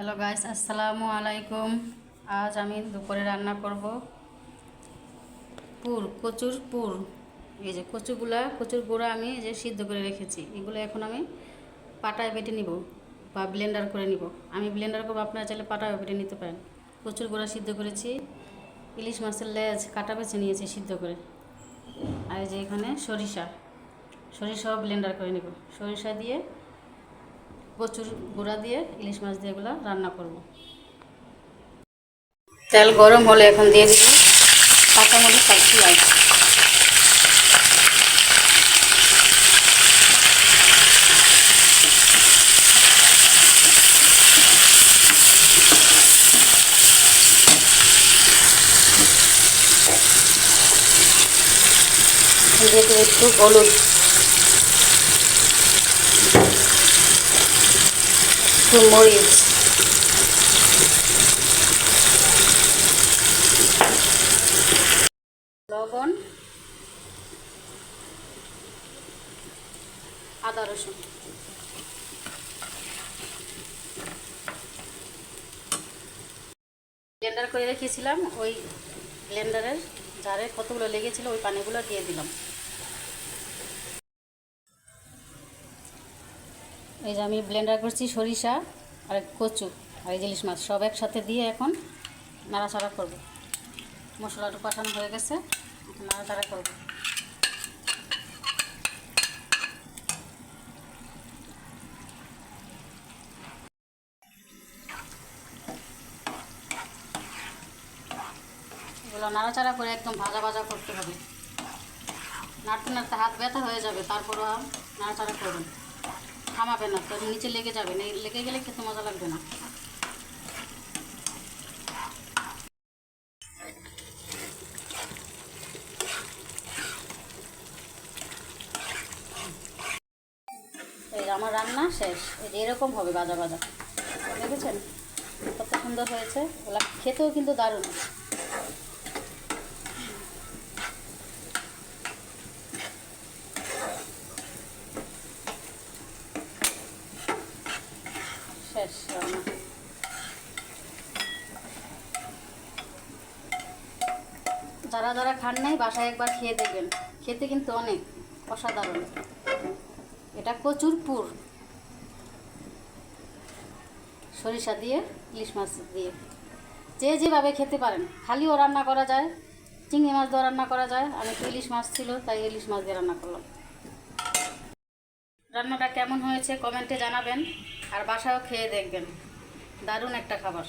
Hello guys আসসালামু আলাইকুম আজ আমি দুপুরে রান্না করব পুর, কচুর পুর। এই যে কচুগুলা, কচুর গুঁড়া আমি যে সিদ্ধ করে রেখেছি। এগুলো এখন আমি পাটায় বেটে নিব বা ব্লেন্ডার করে নিব। আমি ব্লেন্ডার করব, আপনারা চাইলে পাটায় বেটে নিতে পারেন। কচুর গুঁড়া সিদ্ধ করেছি। ইলিশ মাছের লেজ, কাটা বেছে নিয়েছি সিদ্ধ করে। আর এই যে এখানে সরিষা, সরিষাও ব্লেন্ডার করে নিব। সরিষা দিয়ে প্রচুর গুঁড়া দিয়ে, ইলিশ মাছ দিয়ে এগুলো রান্না করব। তেল গরম হলে এখন দিয়ে দিব কাঁচামরিচ আর পেঁয়াজ। দিয়ে একটু হলুদ একটু মরিচ লবণ, আদা রসুন। ব্লেন্ডার করে রেখেছিলাম, ওই ব্লেন্ডারের জারে কতগুলো লেগেছিল, ওই পানিগুলো দিয়ে দিলাম। এই যে আমি ব্লেন্ডার করছি সরিষা আর কচু আর এই ইলিশ মাছ, সব একসাথে দিয়ে এখন নাড়াচাড়া করব। মশলাটা কষানো হয়ে গেছে নাড়াচাড়া করব। এগুলো নাড়াচাড়া করে একদম ভাজা ভাজা করতে হবে। নাড়তে নাড়তে হাত ব্যথা হয়ে যাবে, তারপরও নাড়াচাড়া করবেন থামাবে না, তো নিচে লেগে যাবে, না, লেগে গেলে খেতে মজা লাগবে না। আমার রান্না শেষ, এই যে এরকম হবে বাজা বাজা দেখেছেন? কত সুন্দর হয়েছে, ওগুলা খেতেও কিন্তু দারুণ। শেষ রান্না যারা যারা খান নাই, বাসায় একবার খেয়ে দেখবেন। খেতে কিন্তু অনেক অসাধারণ। এটা কচুর পুর। সরিষা দিয়ে, ইলিশ মাছ দিয়ে। যে যেভাবে খেতে পারেন। খালিও রান্না করা যায়, চিংড়ি মাছ দিয়েও রান্না করা যায়। আমি তো ইলিশ মাছ ছিল, তাই ইলিশ মাছ দিয়ে রান্না করলাম। রান্নাটা কেমন হয়েছে, কমেন্টে জানাবেন। আর বাসাও খেয়ে দেখবেন। দারুণ একটা খাবার।